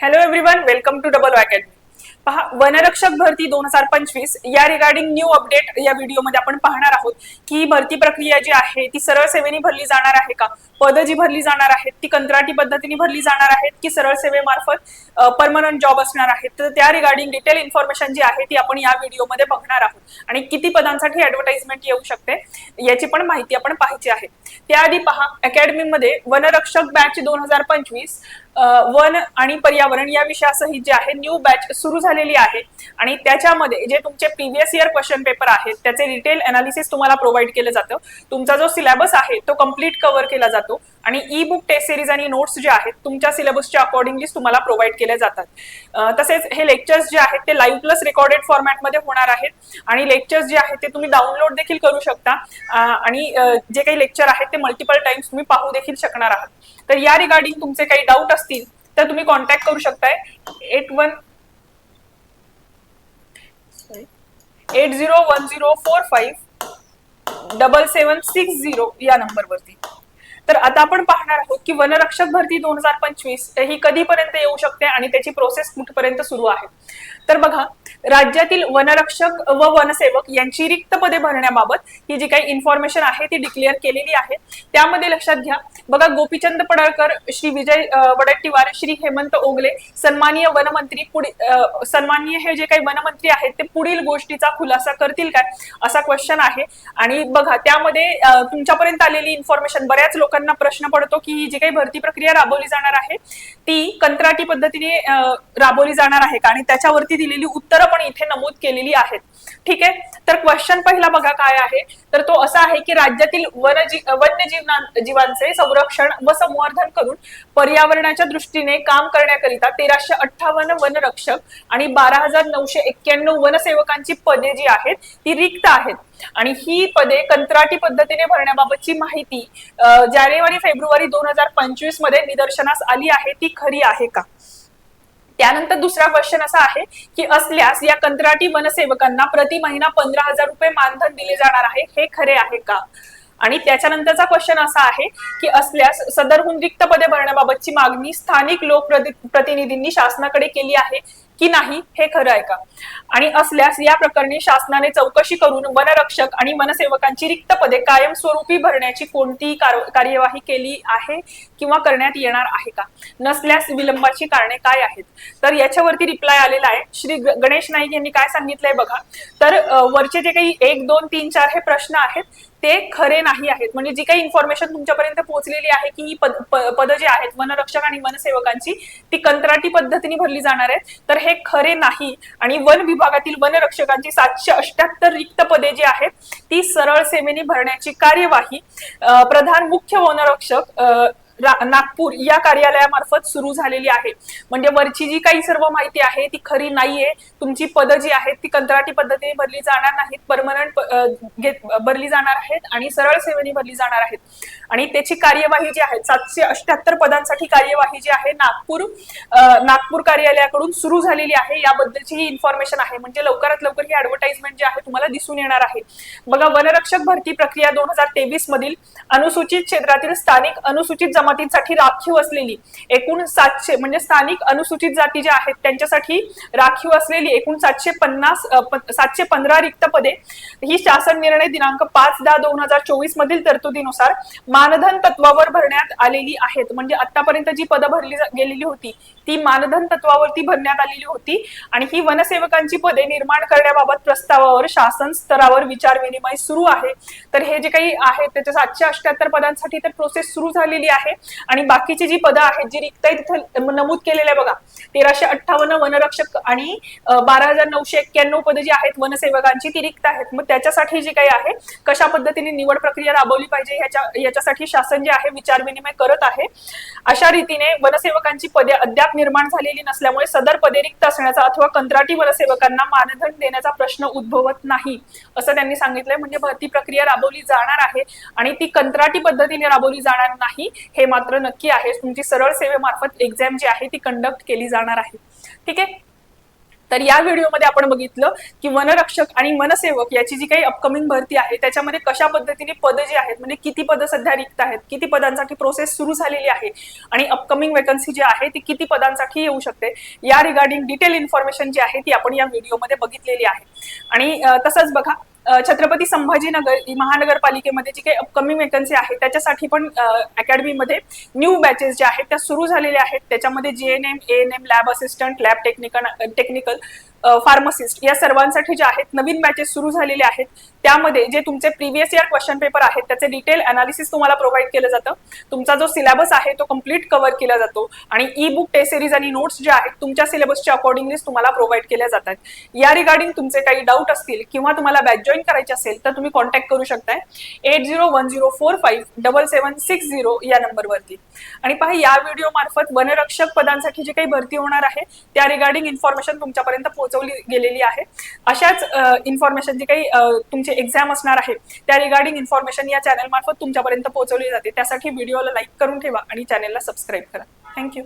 Hello everyone welcome to double academy पहा वनरक्षक भरती दोन हजार पंचवीस या रिगार्डिंग न्यू अपडेट या व्हिडिओमध्ये आपण पाहणार आहोत की भरती प्रक्रिया जी आहे ती सरळ सेवेने भरली जाणार आहे का? पद जी भरली जाणार आहेत ती कंत्राटी पद्धतीने भरली जाणार आहेत की सरळ सेवेमार्फत परमनंट जॉब असणार आहेत? तर त्या रिगार्डिंग डिटेल इन्फॉर्मेशन जी आहे ती आपण या व्हिडिओमध्ये बघणार आहोत. आणि किती पदांसाठी ऍडव्हर्टाइजमेंट येऊ शकते याची पण माहिती आपण पाहायची आहे. त्याआधी पहा अकॅडमीमध्ये वनरक्षक बॅच दोन हजार पंचवीस वन आणि पर्यावरण या विषयासहित जे आहे न्यू बॅच सुरू झालेली आहे. आणि त्याच्यामध्ये जे तुमचे प्रिव्हियस इयर क्वेश्चन पेपर आहेत त्याचे डिटेल अनालिसिस तुम्हाला प्रोव्हाइड केलं जातं. तुमचा जो सिलेबस आहे तो कंप्लीट कव्हर केला जातो. आणि ई बुक टेस्ट सिरीज आणि नोट्स जे आहेत तुमच्या सिलेबसच्या अकॉर्डिंगली तुम्हाला प्रोव्हाइड केले जातात. तसेच हे लेक्चर्स जे आहेत ते लाईव्ह प्लस रेकॉर्डेड फॉर्मॅटमध्ये होणार आहेत. आणि लेक्चर्स जे आहेत ते तुम्ही डाउनलोड देखील करू शकता. आणि जे काही लेक्चर आहेत ते मल्टिपल टाइम्स तुम्ही पाहू देखील शकणार आहात. तर या रिगार्डिंग तुमचे काही डाऊट असतील तर तुम्ही कॉन्टॅक्ट करू शकताय. Eight one eight zero one zero four five double seven six zero या नंबरवरती तर आता आपण पाहणार आहोत की वनरक्षक भरती दोन हजार पंचवीस ही कधीपर्यंत येऊ शकते आणि त्याची प्रोसेस कुठपर्यंत सुरू आहे. तर बघा राज्यातील वनरक्षक व वनसेवक यांची रिक्त पदे भरण्याबाबत ही जी काही इन्फॉर्मेशन आहे ती डिक्लेअर केलेली आहे. त्यामध्ये लक्षात घ्या. बघा गोपीचंद पडळकर श्री विजय वडट्टीवार श्री हेमंत ओगले सन्माननीय वनमंत्री पुढे सन्माननीय हे जे काही वनमंत्री आहेत ते पुढील गोष्टीचा खुलासा करतील काय? असा क्वेश्चन आहे. आणि बघा त्यामध्ये तुमच्यापर्यंत आलेली इन्फॉर्मेशन बऱ्याच लोकांना प्रश्न पडतो की ही जी काही भरती प्रक्रिया राबवली जाणार आहे ती कंत्राटी पद्धतीने राबवली जाणार आहे का? आणि त्याच्यावरती दिलेली उत्तरं आपण इथे नमूद केलेली आहेत. ठीक आहे? तर क्वेश्चन पहिला बघा काय आहे? तर तो असा आहे की राज्यातील वनजी वन्यजीवना जीवांचे संरक्षण व संवर्धन करून पर्यावरणाच्या दृष्टीने काम करण्याकरिता तेराशे अठ्ठावन्न वनरक्षक आणि बारा हजार नऊशे एक्क्याण्णव वनसेवकांची पदे जी आहेत ती रिक्त आहेत. आणि ही पदे कंत्राटी पद्धतीने भरण्याबाबतची माहिती जानेवारी फेब्रुवारी दोन हजार पंचवीसमध्ये निदर्शनास आली आहे ती खरी आहे का? त्यानंतर दुसरा क्वेश्चन असा आहे की असल्यास या कंत्राटी वनसेवकांना प्रति महिना पंधरा हजार रुपये मानधन दिले जाणार आहे हे खरे आहे का? आणि त्याच्यानंतरचा क्वेश्चन असा आहे की असल्यास सदरहून रिक्त पदे भरण्याबाबतची मागणी स्थानिक लोकप्रतिनिधींनी शासनाकडे केली आहे. की नाही हे खरं आहे का? आणि असल्यास या प्रकरणी शासनाने चौकशी करून वनरक्षक आणि वनसेवकांची रिक्त पदे कायमस्वरूपी भरण्याची कोणतीही कार- कार्यवाही केली आहे किंवा करण्यात येणार आहे का? नसल्यास विलंबाची कारणे काय आहेत? तर याच्यावरती रिप्लाय आलेला आहे. श्री गणेश नाईक यांनी काय सांगितलंय बघा. तर वरचे जे काही एक दोन तीन चार हे प्रश्न आहेत ते खरे नाही आहेत. म्हणजे जी काही इन्फॉर्मेशन तुमच्यापर्यंत पोहोचलेली आहे की ही पद प- जी आहेत वनरक्षक आणि वनसेवकांची ती कंत्राटी पद्धतीने भरली जाणार आहेत. तर हे खरे नाही. आणि वन विभागातील वनरक्षकांची सातशे अष्ट्याहत्तर रिक्त पदे जी आहेत ती सरळ सेवेने भरण्याची कार्यवाही प्रधान मुख्य वनरक्षक नागपूर या कार्यालयामार्फत सुरू झालेली आहे. म्हणजे वरची जी काही सर्व माहिती आहे ती खरी नाहीये. तुमची पदं जी आहेत ती कंत्राटी पद्धतीने भरली जाणार नाहीत. परमनंट भरली जाणार आहेत आणि सरळ सेवेने भरली जाणार आहेत. आणि त्याची कार्यवाही जी आहे सातशे अष्ट्याहत्तर पदांसाठी कार्यवाही जी आहे नागपूर नागपूर कार्यालयाकडून सुरू झालेली आहे. याबद्दलची ही इन्फॉर्मेशन आहे. म्हणजे लवकरात लवकर ही ऍडव्हर्टाइजमेंट जी आहे तुम्हाला दिसून येणार आहे. बघा वनरक्षक भरती प्रक्रिया दोन हजार तेवीस मधील अनुसूचित क्षेत्रातील स्थानिक अनुसूचित जमातींसाठी राखीव असलेली एकूण सातशे म्हणजे स्थानिक अनुसूचित जाती ज्या आहेत त्यांच्यासाठी राखीव असलेली एकूण सातशे पन्नास सातशे पंधरा रिक्त पदे. ही शासन निर्णय दिनांक पाच दहा दोन हजार चोवीस मधील तरतुदीनुसार मानधन तत्वावर भरण्यात आलेली आहेत. म्हणजे आतापर्यंत जी पदं भरली गेलेली होती ती मानधन तत्वावरती भरण्यात आलेली होती आणि ही वनसेवकांची पदे निर्माण करण्याबाबत प्रस्तावावर शासन स्तरावर विचार विनिमय सुरू आहे. तर हे जे काही आहे त्याच्या सातशे अष्ट्याहत्तर पदांसाठी तर प्रोसेस सुरू झालेली आहे. आणि बाकीची जी पदं आहेत जी रिक्त आहेत तिथं नमूद केलेले आहे बघा. तेराशे अठ्ठावन्न वनरक्षक आणि बारा हजार नऊशे एक्क्याण्णव पदं जी आहेत वनसेवकांची ती रिक्त आहेत. मग त्याच्यासाठी जी काही आहे कशा पद्धतीने निवड प्रक्रिया राबवली पाहिजे ह्याच्या याच्यासाठी शासन जे आहे विचार विनिमय करत आहे. अशा रीतीने वनसेवकांची पदे अद्याप निर्माण झालेली नसल्यामुळे सदर पदे रिक्त असण्याचा अथवा कंत्राटी वनसेवकांना मानधन देण्याचा प्रश्न उद्भवत नाही असं त्यांनी सांगितलंय. म्हणजे भरती प्रक्रिया राबवली जाणार आहे आणि ती कंत्राटी पद्धतीने राबवली जाणार नाही हे मात्र नक्की आहे. तुमची सरळ सेवेमार्फत एक्झाम जी आहे ती कंडक्ट केली जाणार आहे. ठीक आहे? तर या व्हिडिओमध्ये आपण बघितलं की वनरक्षक आणि वनसेवक याची जी काही अपकमिंग भरती आहे त्याच्यामध्ये कशा पद्धतीने पदं जी आहेत म्हणजे किती पदं सध्या रिक्त आहेत किती पदांसाठी प्रोसेस सुरू झालेली आहे आणि अपकमिंग वेकन्सी जी आहे ती किती पदांसाठी येऊ शकते या रिगार्डिंग डिटेल इन्फॉर्मेशन जी आहे ती आपण या व्हिडिओमध्ये बघितलेली आहे. आणि तसंच बघा छत्रपती संभाजीनगर महानगरपालिकेमध्ये जी काही अपकमिंग वेकन्सी आहे त्याच्यासाठी पण अकॅडमीमध्ये न्यू बॅचेस ज्या आहेत त्या सुरू झालेल्या आहेत. त्याच्यामध्ये G N M A N M lab assistant lab technical technical pharmacist या सर्वांसाठी जे आहेत नवीन बॅचेस सुरू झालेले आहेत. त्यामध्ये जे तुमचे प्रिव्हियस इयर क्वेश्चन पेपर आहेत त्याचे डिटेल अनालिसिस तुम्हाला प्रोव्हाइड केलं जातं. तुमचा जो सिलेबस आहे तो कंप्लीट कव्हर केला जातो. आणि ई बुक टेस्ट सिरीज आणि नोट्स जे आहेत तुमच्या सिलेबसच्या अकॉर्डिंगलीच तुम्हाला प्रोव्हाइड केल्या जातात. या रिगार्डिंग तुमचे काही डाऊट असतील किंवा तुम्हाला बॅच जॉईन करायचे असेल तर तुम्ही कॉन्टॅक्ट करू शकताय. Eight zero one zero four five double seven six zero या नंबरवरती आणि पहा या व्हिडिओ मार्फत वनरक्षक पदांसाठी जी काही भरती होणार आहे त्या रिगार्डिंग इन्फॉर्मेशन तुमच्यापर्यंत पोहोच पोहोचवली गेलेली आहे. अशाच इन्फॉर्मेशन जी काही तुमचे एक्झाम असणार आहे त्या रिगार्डिंग इन्फॉर्मेशन या चॅनल मार्फत तुमच्यापर्यंत पोहोचवली जाते. त्यासाठी व्हिडिओला लाईक करून ठेवा आणि चॅनलला सबस्क्राईब करा. थँक्यू